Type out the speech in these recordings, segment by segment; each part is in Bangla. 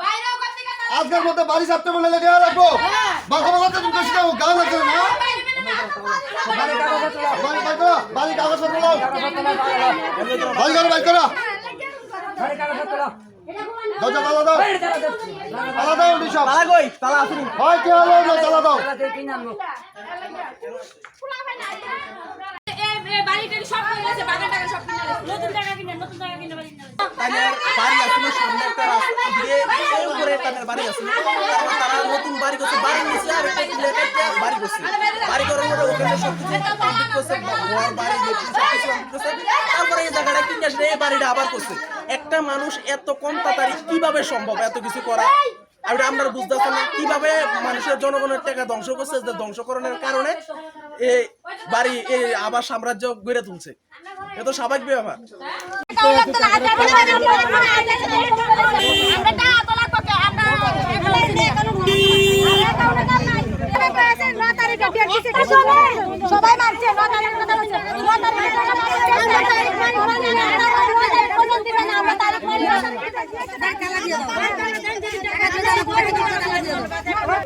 ভাই আজকের মধ্যে বাড়ি ছাড়তে বলে লেগে রাখব। বাঘা বাঘা তুমি কষ্ট গান লাগছে না। বাড়ি করো বাড়ি কাগজ বাড়ি করো বাই করো। দরজা তালা দাও তালা দাও সব। তালা কই? তালা আসুন। হয় কে হলো না তালা দাও। তাদের বাড়ি করছে বাড়ি নিচে আর বাড়ি করছে। তারপরে এই জায়গাটা কিনে আসলে এই বাড়িটা আবার করছে। একটা মানুষ এত কম তাড়াতাড়ি কীভাবে সম্ভব এত কিছু করা? আর আমরা বুঝতেছি না কীভাবে মানুষের জনগণের টাকা ধ্বংস করছে যে ধ্বংসকরণের কারণে এই বাড়ি এই আবার সাম্রাজ্য গড়ে তুলছে। এ তো স্বাভাবিক ব্যাপার। সবাই মারছে ন তারিখ কথা বলছে ন তারিখে টাকা পাচ্ছে ন তারিখ মানে মানে আমরা পর্যন্ত দিবে না আমরা তারিখ মানে টাকা লাগিয়ে দাও টাকা দিয়ে দাও পরে টাকা লাগিয়ে দাও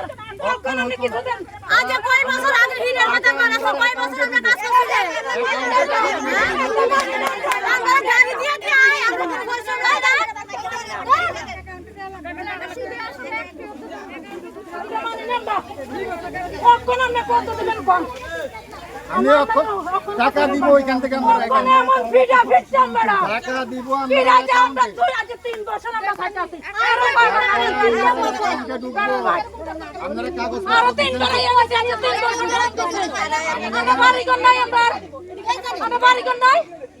ভাই জানো আরে এ বিড়াল লাগবেন এ ভাই জানো এ ভাই জানো ভাই জানো কেন আরে ভাই জানো ভাই জানো সামনের মাস সবাই আজ কয় বছর আগে হিরের মতো করা তো কয় বছর আগে কাজ করছে আমরা গাড়ি দিয়ে দিয়ে আই আমরা কোনো বছর নাই না আমি টাকা দিব ওইখান থেকে আমরা টাকা দিব আপনারা কাগজ আমরা টাকা কো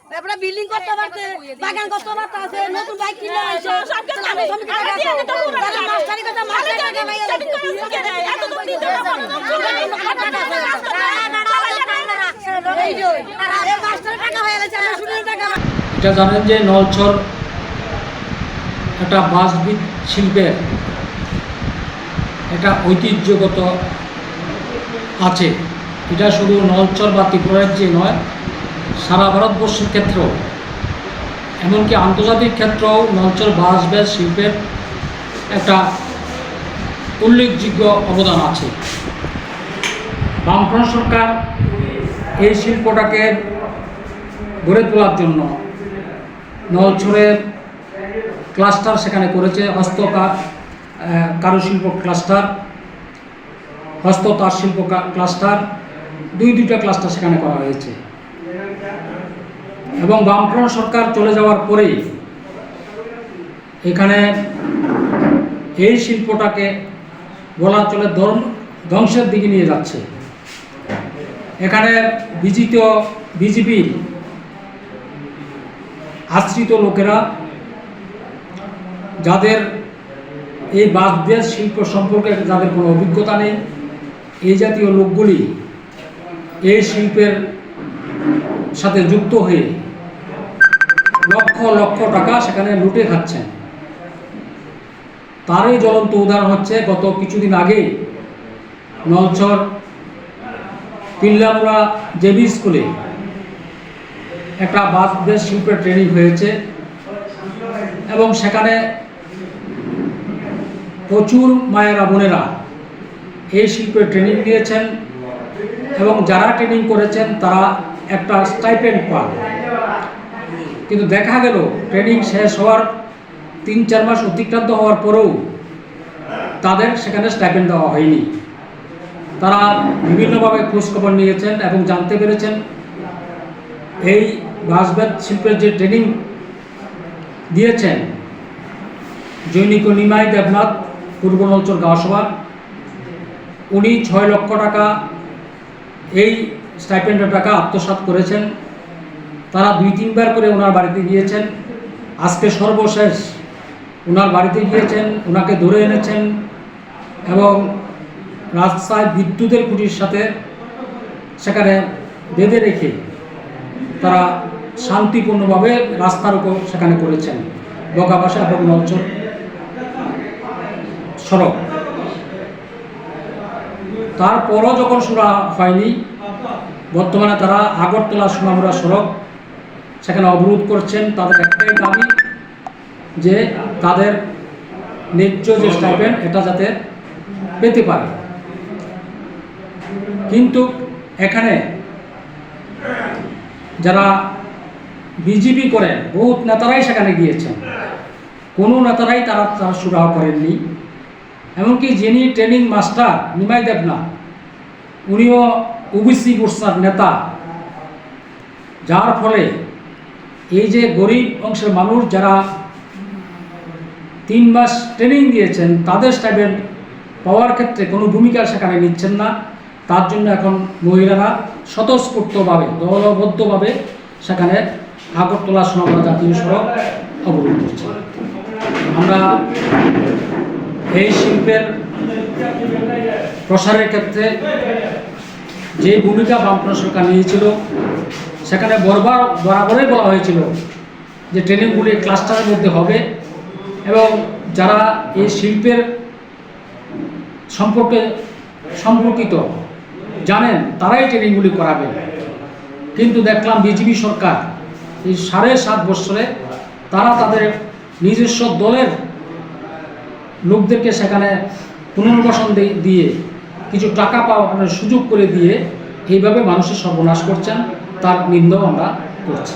বিল্ডিং করতে পারতে বাগান করতে পারতে আছে নতুন বাইক কিনে আইছে আমি টাকা টাকা মাস্টার টাকা হয়ে এটা জানেন যে নলছর একটা বাঁশবিদ শিল্পের একটা ঐতিহ্যগত আছে এটা শুধু নলচর বা ত্রিপুরার যে নয় সারা ভারতবর্ষের ক্ষেত্রেও, এমনকি আন্তর্জাতিক ক্ষেত্রেও নলচর বাঁশ বেশ শিল্পের একটা উল্লেখযোগ্য অবদান আছে। বামফ্রন্ট সরকার এই শিল্পটাকে গড়ে তোলার জন্য নলছড়ের ক্লাস্টার সেখানে করেছে হস্তকার কারুশিল্প ক্লাস্টার হস্ত তাঁত শিল্প ক্লাস্টার, দুই দুইটা ক্লাস্টার সেখানে করা হয়েছে। এবং বামফ্রন্ট সরকার চলে যাওয়ার পরেই এখানে এই শিল্পটাকে বলা চলে ধ্বংসের দিকে নিয়ে যাচ্ছে। এখানে বিজিত বিজেপির আশ্রিত লোকেরা যাদের এই বাদ্যের শিল্প সম্পর্কে যাদের কোনো অভিজ্ঞতা নেই, এই জাতীয় লোকগুলি এই শিল্পের সাথে যুক্ত হয়ে লক্ষ লক্ষ টাকা সেখানে লুটে খাচ্ছেন। তারই জ্বলন্ত উদাহরণ হচ্ছে গত কিছুদিন আগে নলচর পিল্লামুড়া জেবি স্কুলে একটা বাস বেশ শিল্পের ট্রেনিং হয়েছে এবং সেখানে প্রচুর মায়েরা, বোনেরা এই শিল্পের ট্রেনিং নিয়েছেন এবং যারা ট্রেনিং করেছেন তারা একটা স্টাইপেন্ড পান। কিন্তু দেখা গেল ট্রেনিং শেষ হওয়ার তিন, চার মাস অতিক্রান্ত হওয়ার পরেও তাদের সেখানে স্টাইপেন্ড দেওয়া হয়নি। তারা বিভিন্নভাবে খোঁজখবর নিয়েছেন এবং জানতে পেরেছেন এই বাঁশবেত শিল্পের যে ট্রেনিং দিয়েছেন, জৈনিক নিমাই দেবনাথ, পূর্ব নলচর গাঁওসভা, উনি ছয় লক্ষ টাকা এই স্টাইপেন্ডের টাকা আত্মসাৎ করেছেন। তারা দুই তিনবার করে ওনার বাড়িতে গিয়েছেন। আজকে সর্বশেষ ওনার বাড়িতে গিয়েছেন, ওনাকে ধরে এনেছেন এবং রাস্তায় বিদ্যুতের খুঁটির সাথে সেখানে বেঁধে রেখে তারা শান্তিপূর্ণভাবে রাস্তার উপর সেখানে করেছেন বগাবাসা এবং নলচর সড়ক। তারপরও যখন সুরা হয়নি, বর্তমানে তারা আগরতলা সোনামুড়া সড়ক সেখানে অবরোধ করছেন তাদের একটাই দাবি যে তাদের ন্যায্য যে স্টাইপেন্ড এটা যাতে পেতে পারে। কিন্তু এখানে যারা বিজেপি করেন, বহুত নেতারাই সেখানে গিয়েছেন। কোনো নেতারাই তারা তারা সুরাহ করেননি। এমনকি যিনি ট্রেনিং মাস্টার, নিমাই দেবনাথ, উনিও ওবিসি গোর্সার নেতা। যার ফলে এই যে গরিব অংশের মানুষ যারা তিন মাস ট্রেনিং দিয়েছেন, তাদের স্টাইপেন্ড পাওয়ার ক্ষেত্রে কোনো ভূমিকা সেখানে নিচ্ছেন না। তার জন্য এখন মহিলারা স্বতঃস্ফূর্তভাবে, দলবদ্ধভাবে সেখানে আগরতলা সোনামুড়া জাতীয় সড়ক অবরোধ করছে। আমরা এই শিল্পের প্রসারের ক্ষেত্রে যে ভূমিকা বামপন্থা সরকার নিয়েছিল সেখানে বরবার, বরাবরই বলা হয়েছিল যে ট্রেনিংগুলি ক্লাস্টারের মধ্যে হবে এবং যারা এই শিল্পের সম্পর্কে সম্পর্কিত জানেন, তারাই ট্রেনিংগুলি করাবে। কিন্তু দেখলাম বিজেপি সরকার এই সাড়ে সাত বছরে তারা তাদের নিজস্ব দলের লোকদেরকে সেখানে পুনর্বাসন দিয়ে কিছু টাকা পাওয়ার সুযোগ করে দিয়ে এইভাবে মানুষের সর্বনাশ করছেন। তার নিন্দাও আমরা করছি।